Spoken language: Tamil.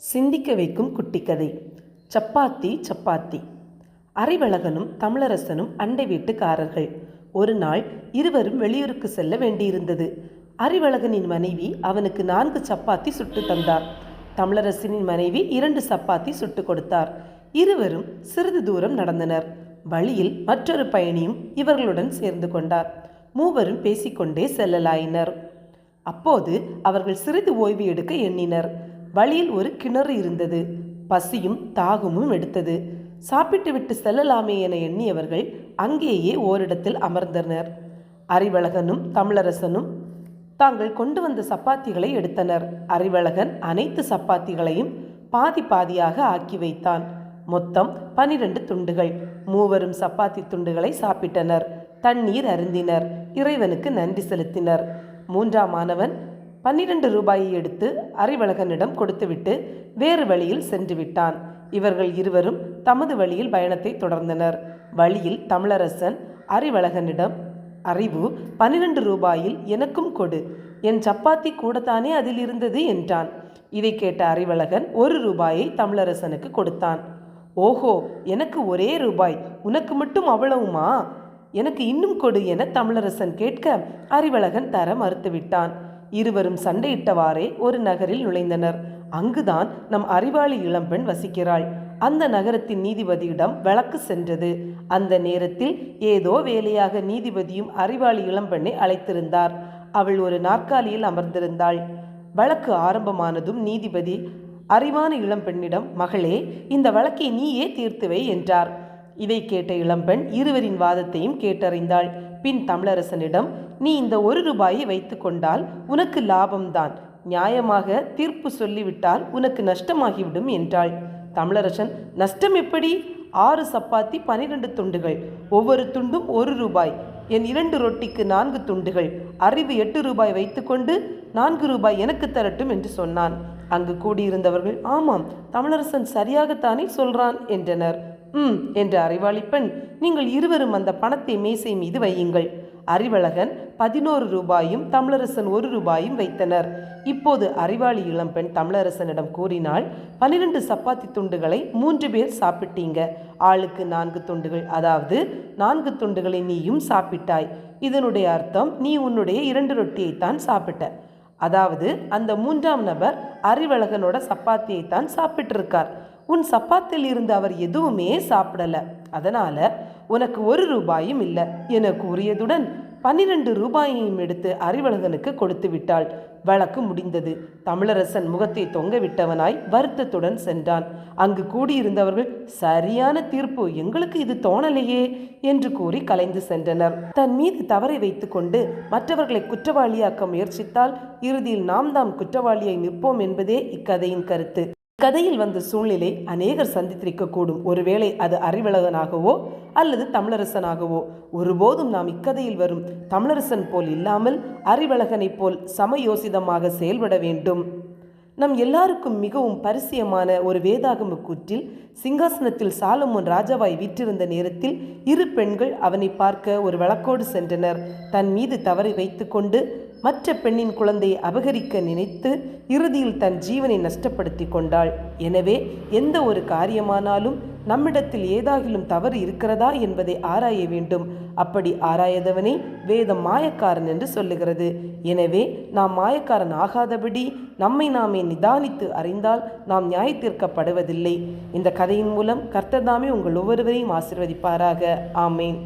சிந்திக்க வைக்கும் குட்டிக்கதை. சப்பாத்தி சப்பாத்தி. அறிவழகனும் தமிழரசனும் அண்டை வீட்டுக்காரர்கள். ஒரு நாள் இருவரும் வெளியூருக்கு செல்ல வேண்டியிருந்தது. அறிவழகனின் மனைவி அவனுக்கு நான்கு சப்பாத்தி சுட்டு தந்தார். தமிழரசனின் மனைவி இரண்டு சப்பாத்தி சுட்டு கொடுத்தார். இருவரும் சிறிது தூரம் நடந்தனர். வழியில் மற்றொரு பயணியும் இவர்களுடன் சேர்ந்து கொண்டார். மூவரும் பேசிக்கொண்டே செல்லலாயினர். அப்போது அவர்கள் சிறிது ஓய்வு எடுக்க எண்ணினர். வழியில் ஒரு கிணறு இருந்தது. பசியும் தாகமும் எடுத்தது. சாப்பிட்டுவிட்டு செல்லலாமே என எண்ணியவர்கள் அங்கேயே ஓரிடத்தில் அமர்ந்தனர். அறிவழகனும் தமிழரசனும் தாங்கள் கொண்டு வந்த சப்பாத்திகளை எடுத்தனர். அறிவழகன் அனைத்து சப்பாத்திகளையும் பாதி பாதியாக ஆக்கி வைத்தான். மொத்தம் பனிரெண்டு துண்டுகள். மூவரும் சப்பாத்தி துண்டுகளை சாப்பிட்டனர். தண்ணீர் அருந்தினர். இறைவனுக்கு நன்றி செலுத்தினர். மூன்றாம் மாணவன் பன்னிரண்டு ரூபாயை எடுத்து அறிவழகனிடம் கொடுத்துவிட்டு வேறு வழியில் சென்று விட்டான். இவர்கள் இருவரும் தமது வழியில் பயணத்தை தொடர்ந்தனர். வழியில் தமிழரசன் அறிவழகனிடம் அறிவு பன்னிரண்டு ரூபாயில் எனக்கும் கொடு. என் சப்பாத்தி கூடத்தானே அதில் இருந்தது? என்றான். இதை கேட்ட அறிவழகன் ஒரு ரூபாயை தமிழரசனுக்கு கொடுத்தான். ஓஹோ எனக்கு ஒரே ரூபாய். உனக்கு மட்டும் அவ்வளவுமா? எனக்கு இன்னும் கொடு என தமிழரசன் கேட்க அறிவழகன் தர மறுத்துவிட்டான். இருவரும் சண்டையிட்டவாறே ஒரு நகரில் நுழைந்தனர். அங்குதான் நம் அறிவாளி இளம்பெண் வசிக்கிறாள். அந்த நகரத்தின் நீதிபதியிடம் வழக்கு சென்றது. அந்த நேரத்தில் ஏதோ வேலையாக நீதிபதியும் அறிவாளி இளம்பெண்ணை அழைத்திருந்தார். அவள் ஒரு நாற்காலியில் அமர்ந்திருந்தாள். வழக்கு ஆரம்பமானதும் நீதிபதி அறிவான இளம்பெண்ணிடம் மகளே இந்த வழக்கை நீயே தீர்த்துவை என்றார். இதை கேட்ட இளம்பெண் இருவரின் வாதத்தையும் கேட்டறிந்தாள். பின் தமிழரசனிடம் நீ இந்த ஒரு ரூபாயை வைத்து கொண்டால் உனக்கு லாபம்தான். நியாயமாக தீர்ப்பு சொல்லிவிட்டால் உனக்கு நஷ்டமாகிவிடும் என்றாள். தமிழரசன் நஷ்டம் எப்படி? ஆறு சப்பாத்தி பனிரெண்டு துண்டுகள். ஒவ்வொரு துண்டும் ஒரு ரூபாய். என் இரண்டு ரொட்டிக்கு நான்கு துண்டுகள். அறிவு எட்டு ரூபாய் வைத்துக்கொண்டு நான்கு ரூபாய் எனக்கு தரட்டும் என்று சொன்னான். அங்கு கூடியிருந்தவர்கள் ஆமாம் தமிழரசன் சரியாகத்தானே சொல்றான் என்றனர். ம் என்ற அறிவாளி பெண் நீங்கள் இருவரும் அந்த பணத்தை மேசை மீது வையுங்கள். அறிவழகன் பதினோரு ரூபாயும் தமிழரசன் ஒரு ரூபாயும் வைத்தனர். இப்போது அறிவாளி இளம்பெண் தமிழரசனிடம் கூறினால் பன்னிரண்டு சப்பாத்தி துண்டுகளை மூன்று பேர் சாப்பிட்டீங்க. ஆளுக்கு நான்கு துண்டுகள் அதாவது நான்கு துண்டுகளை நீயும் சாப்பிட்டாய். இதனுடைய அர்த்தம் நீ உன்னுடைய இரண்டு ரொட்டியைத்தான் சாப்பிட்ட. அதாவது அந்த மூன்றாம் நபர் அறிவழகனோட சப்பாத்தியைத்தான் சாப்பிட்டிருக்கார். உன் சப்பாத்தில் இருந்து அவர் எதுவுமே சாப்பிடல. அதனால உனக்கு ஒரு ரூபாயும் இல்லை என கூறியதுடன் பன்னிரண்டு ரூபாயையும் எடுத்து அறிவழகனுக்கு கொடுத்து விட்டாள். வழக்கு முடிந்தது. தமிழரசன் முகத்தை தொங்க விட்டவனாய் வருத்தத்துடன் சென்றான். அங்கு கூடியிருந்தவர்கள் சரியான தீர்ப்பு. எங்களுக்கு இது தோணலையே என்று கூறி கலைந்து சென்றனர். தன் மீது தவறை வைத்துக்கொண்டு மற்றவர்களை குற்றவாளியாக்க முயற்சித்தால் இறுதியில் நாம் தாம் குற்றவாளியை நிற்போம் என்பதே இக்கதையின் கருத்து. கதையில் வந்த சூழ்நிலை அநேகர் சந்தித்திருக்கக்கூடும். ஒருவேளை அது அறிவழகனாகவோ அல்லது தமிழரசனாகவோ ஒருபோதும் நாம் இக்கதையில் வரும் தமிழரசன் போல் இல்லாமல் அறிவழகனைப் போல் சமயோசிதமாக செயல்பட வேண்டும். நம் எல்லாருக்கும் மிகவும் பரிசியமான ஒரு வேதாகம கூற்றில் சிங்காசனத்தில் சாலமோன் ராஜாவாய் வீற்றிருந்த நேரத்தில் இரு பெண்கள் அவனை பார்க்க ஒரு வழக்கோடு சென்றனர். தன் மீது தவறை வைத்துக்கொண்டு மற்ற பெண்ணின் குழந்தையை அபகரிக்க நினைத்து இறுதியில் தன் ஜீவனை நஷ்டப்படுத்தி கொண்டாள். எனவே எந்த ஒரு காரியமானாலும் நம்மிடத்தில் ஏதாகிலும் தவறு இருக்கிறதா என்பதை ஆராய வேண்டும். அப்படி ஆராயதவனை வேதம் மாயக்காரன் என்று சொல்லுகிறது. எனவே நாம் மாயக்காரன் ஆகாதபடி நம்மை நாமே நிதானித்து அறிந்தால் நாம் நியாயத்திற்கப்படுவதில்லை இந்த கதையின் மூலம் கர்த்தர்தாமே உங்கள் ஒவ்வொருவரையும் ஆசிர்வதிப்பாராக. ஆமேன்.